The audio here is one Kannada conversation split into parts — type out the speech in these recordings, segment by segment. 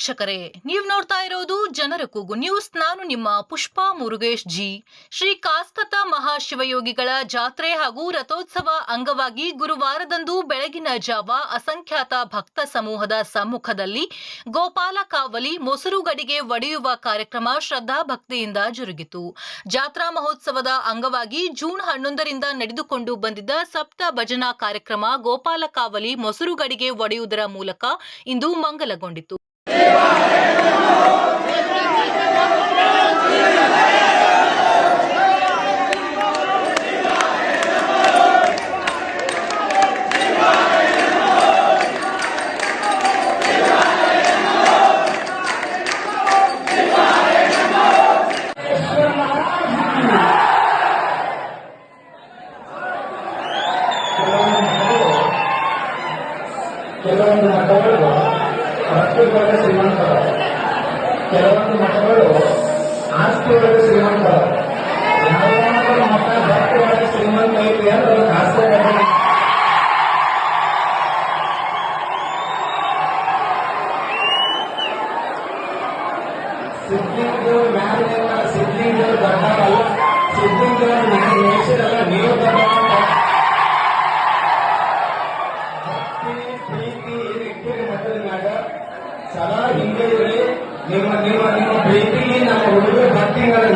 ವೀಕ್ಷಕರೇ, ನೀವು ನೋಡ್ತಾ ಇರೋದು ಜನರ ಕೂಗು ನ್ಯೂಸ್ ನಾನು ನಿಮ್ಮ ಪುಷ್ಪಾ ಮುರುಗೇಶ್ ಜಿ. ಶ್ರೀ ಕಾಸ್ಕತ ಮಹಾಶಿವಯೋಗಿಗಳ ಜಾತ್ರೆ ಹಾಗೂ ರಥೋತ್ಸವ ಅಂಗವಾಗಿ ಗುರುವಾರದಂದು ಬೆಳಗಿನ ಜಾವ ಅಸಂಖ್ಯಾತ ಭಕ್ತ ಸಮೂಹದ ಸಮ್ಮುಖದಲ್ಲಿ ಗೋಪಾಲ ಕಾವಲಿ ಮೊಸರುಗಡಿಗೆ ಒಡೆಯುವ ಕಾರ್ಯಕ್ರಮ ಶ್ರದ್ಧಾ ಭಕ್ತಿಯಿಂದ ಜರುಗಿತು. ಜಾತ್ರಾ ಮಹೋತ್ಸವದ ಅಂಗವಾಗಿ ಜೂನ್ ಹನ್ನೊಂದರಿಂದ ನಡೆದುಕೊಂಡು ಬಂದಿದ್ದ ಸಪ್ತ ಭಜನಾ ಕಾರ್ಯಕ್ರಮ ಗೋಪಾಲ ಕಾವಲಿ ಮೊಸರುಗಡಿಗೆ ಒಡೆಯುವುದರ ಮೂಲಕ ಇಂದು ಮಂಗಲಗೊಂಡಿತು. ಕೆಲವೊಂದು ಮಠಗಳು ಭಕ್ತಿಗಳಿಗೆ ಶ್ರೀಮಂತರು. ಕೆಲವೊಂದು ಮಠಗಳು ಆಸ್ತಿಯೊಳಗೆ ಶ್ರೀಮಂತರು. ಹುಡುಗರು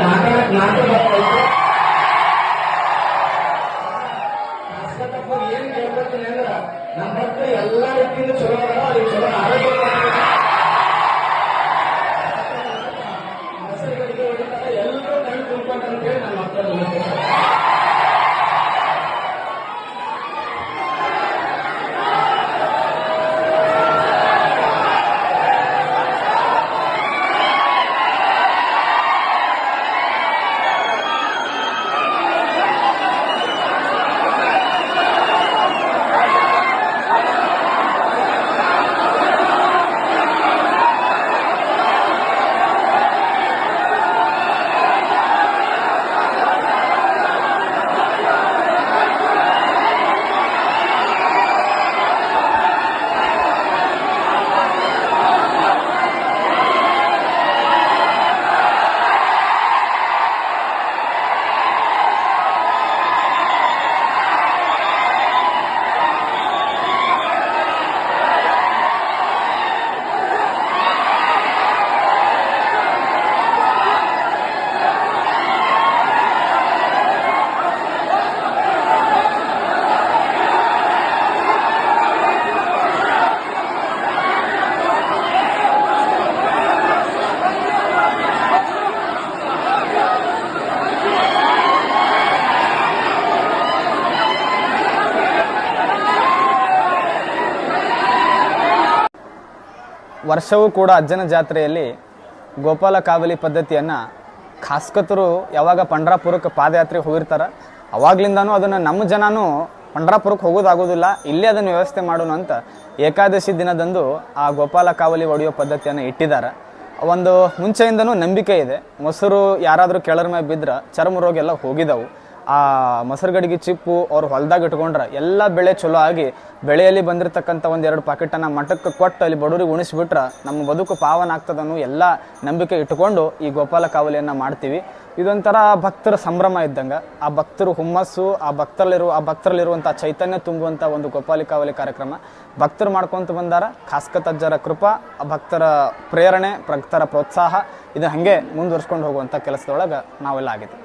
ವರ್ಷವೂ ಕೂಡ ಅಜ್ಜನ ಜಾತ್ರೆಯಲ್ಲಿ ಗೋಪಾಲ ಕಾವಲಿ ಪದ್ಧತಿಯನ್ನು ಖಾಸ್ಕತರು ಯಾವಾಗ ಪಂಡ್ರಾಪುರಕ್ಕೆ ಪಾದಯಾತ್ರೆಗೆ ಹೋಗಿರ್ತಾರೆ, ಅವಾಗ್ಲಿಂದನೂ ಅದನ್ನು ನಮ್ಮ ಜನನೂ ಪಂಡ್ರಾಪುರಕ್ಕೆ ಹೋಗೋದಾಗೋದಿಲ್ಲ, ಇಲ್ಲೇ ಅದನ್ನು ವ್ಯವಸ್ಥೆ ಮಾಡೋಣ ಅಂತ ಏಕಾದಶಿ ದಿನದಂದು ಆ ಗೋಪಾಲ ಕಾವಲಿ ಹೊಡೆಯೋ ಪದ್ಧತಿಯನ್ನು ಇಟ್ಟಿದ್ದಾರೆ. ಒಂದು ಮುಂಚೆಯಿಂದನೂ ನಂಬಿಕೆ ಇದೆ. ಮೊಸರು ಯಾರಾದರೂ ಕೆಳರ ಮೇಲೆ ಬಿದ್ರೆ ಚರ್ಮ ರೋಗ ಎಲ್ಲ ಹೋಗಿದಾವು ಆ ಮೊಸರುಗಡಿಗೆ ಚಿಪ್ಪು ಅವ್ರು ಹೊಲ್ದಾಗ ಇಟ್ಕೊಂಡ್ರೆ ಎಲ್ಲ ಬೆಳೆ ಚಲೋ ಆಗಿ ಬೆಳೆಯಲ್ಲಿ ಬಂದಿರತಕ್ಕಂಥ ಒಂದೆರಡು ಪಾಕೆಟನ್ನು ಮಠಕ್ಕೆ ಕೊಟ್ಟು ಅಲ್ಲಿ ಬಡವರಿಗೆ ಉಣಿಸ್ಬಿಟ್ರೆ ನಮ್ಮ ಬದುಕು ಪಾವನ ಆಗ್ತದನ್ನು ಎಲ್ಲ ನಂಬಿಕೆ ಇಟ್ಕೊಂಡು ಈ ಗೋಪಾಲ ಕಾವಲಿಯನ್ನು ಮಾಡ್ತೀವಿ. ಇದೊಂಥರ ಭಕ್ತರ ಸಂಭ್ರಮ ಇದ್ದಂಗೆ. ಆ ಭಕ್ತರು ಹುಮ್ಮಸ್ಸು, ಆ ಭಕ್ತರಲ್ಲಿರುವ ಆ ಭಕ್ತರಲ್ಲಿರುವಂಥ ಚೈತನ್ಯ ತುಂಬುವಂಥ ಒಂದು ಗೋಪಾಲಿ ಕಾವಲಿ ಕಾರ್ಯಕ್ರಮ. ಭಕ್ತರು ಮಾಡ್ಕೊತ ಬಂದಾರ ಖಾಸ್ಕತಜ್ಜರ ಕೃಪಾ, ಆ ಭಕ್ತರ ಪ್ರೇರಣೆ, ಭಕ್ತರ ಪ್ರೋತ್ಸಾಹ ಇದು ಹಾಗೆ ಮುಂದುವರ್ಸ್ಕೊಂಡು ಹೋಗುವಂಥ ಕೆಲಸದೊಳಗೆ ನಾವೆಲ್ಲ ಆಗಿದೆ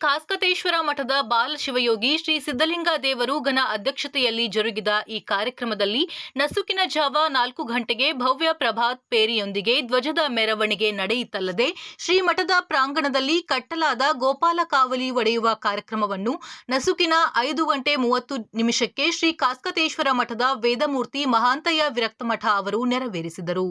ಕಾಸ್ಕತೇಶ್ವರ ಮಠದ ಬಾಲಶಿವಯೋಗಿ ಶ್ರೀ ಸಿದ್ದಲಿಂಗ ದೇವರು ಘನ ಅಧ್ಯಕ್ಷತೆಯಲ್ಲಿ ಜರುಗಿದ ಈ ಕಾರ್ಯಕ್ರಮದಲ್ಲಿ ನಸುಕಿನ ಜಾವ ನಾಲ್ಕು ಗಂಟೆಗೆ ಭವ್ಯ ಪ್ರಭಾತ್ ಪೇರಿಯೊಂದಿಗೆ ಧ್ವಜದ ಮೆರವಣಿಗೆ ನಡೆಯಿತಲ್ಲದೆ ಶ್ರೀ ಮಠದ ಪ್ರಾಂಗಣದಲ್ಲಿ ಕಟ್ಟಲಾದ ಗೋಪಾಲ ಕಾವಲಿ ಒಡೆಯುವ ಕಾರ್ಯಕ್ರಮವನ್ನು ನಸುಕಿನ ಐದು ಗಂಟೆ ಮೂವತ್ತು ನಿಮಿಷಕ್ಕೆ ಶ್ರೀ ಕಾಸ್ಕತೇಶ್ವರ ಮಠದ ವೇದಮೂರ್ತಿ ಮಹಾಂತಯ್ಯ ವಿರಕ್ತಮಠ ಅವರು ನೆರವೇರಿಸಿದರು.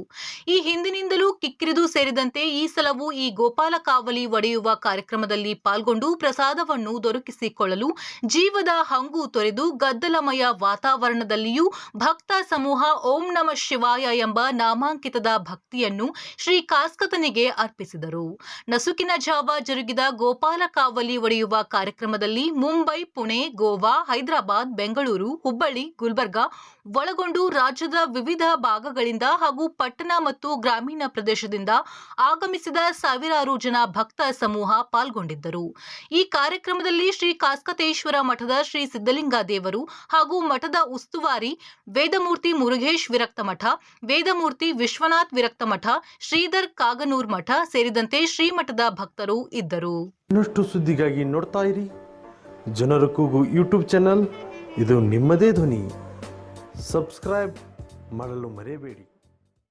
ಈ ಹಿಂದಿನಿಂದಲೂ ಕಿಕ್ಕಿರಿದು ಸೇರಿದಂತೆ ಈ ಸಲವೂ ಈ ಗೋಪಾಲ ಕಾವಲಿ ಒಡೆಯುವ ಕಾರ್ಯಕ್ರಮದಲ್ಲಿ ಪಾಲ್ಗೊಂಡು ಪ್ರಸಾದವನ್ನು ದೊರಕಿಸಿಕೊಳ್ಳಲು ಜೀವದ ಹಂಗು ತೊರೆದು ಗದ್ದಲಮಯ ವಾತಾವರಣದಲ್ಲಿಯೂ ಭಕ್ತ ಸಮೂಹ ಓಂ ನಮ ಶಿವಾಯ ಎಂಬ ನಾಮಾಂಕಿತದ ಭಕ್ತಿಯನ್ನು ಶ್ರೀ ಕಾಸ್ಕತನಿಗೆ ಅರ್ಪಿಸಿದರು. ನಸುಕಿನ ಜಾವ ಜರುಗಿದ ಗೋಪಾಲ ಕಾವಲಿ ಒಡೆಯುವ ಕಾರ್ಯಕ್ರಮದಲ್ಲಿ ಮುಂಬೈ, ಪುಣೆ, ಗೋವಾ, ಹೈದರಾಬಾದ್, ಬೆಂಗಳೂರು, ಹುಬ್ಬಳ್ಳಿ, ಗುಲ್ಬರ್ಗಾ, ಒಳಗೊಂಡು ರಾಜ್ಯದ ವಿವಿಧ ಭಾಗಗಳಿಂದ ಹಾಗೂ ಪಟ್ಟಣ ಮತ್ತು ಗ್ರಾಮೀಣ ಪ್ರದೇಶದಿಂದ ಆಗಮಿಸಿದ ಸಾವಿರಾರು ಜನ ಭಕ್ತ ಸಮೂಹ ಪಾಲ್ಗೊಂಡಿದ್ದರು. ಈ ಕಾರ್ಯಕ್ರಮದಲ್ಲಿ ಶ್ರೀ ಕಾಸ್ಕತೇಶ್ವರ ಮಠದ ಶ್ರೀ ಸಿದ್ದಲಿಂಗ ದೇವರು ಹಾಗೂ ಮಠದ ಉಸ್ತುವಾರಿ ವೇದಮೂರ್ತಿ ಮುರುಘೇಶ್ ವಿರಕ್ತ ಮಠ, ವೇದಮೂರ್ತಿ ವಿಶ್ವನಾಥ್ ವಿರಕ್ತ ಮಠ, ಶ್ರೀಧರ್ ಕಾಗನೂರ್ ಮಠ ಸೇರಿದಂತೆ ಶ್ರೀಮಠದ ಭಕ್ತರು ಇದ್ದರು. ಇನ್ನಷ್ಟು ಸುದ್ದಿಗಾಗಿ ನೋಡ್ತಾ ಇರಿ. ಜನರ ಕೂಗು ಯೂಟ್ಯೂಬ್ ಚಾನಲ್. ಇದು ನಿಮ್ಮದೇ ಧ್ವನಿ. ಸಬ್ಸ್ಕ್ರೈಬ್ ಮಾಡಲು ಮರೆಯಬೇಡಿ.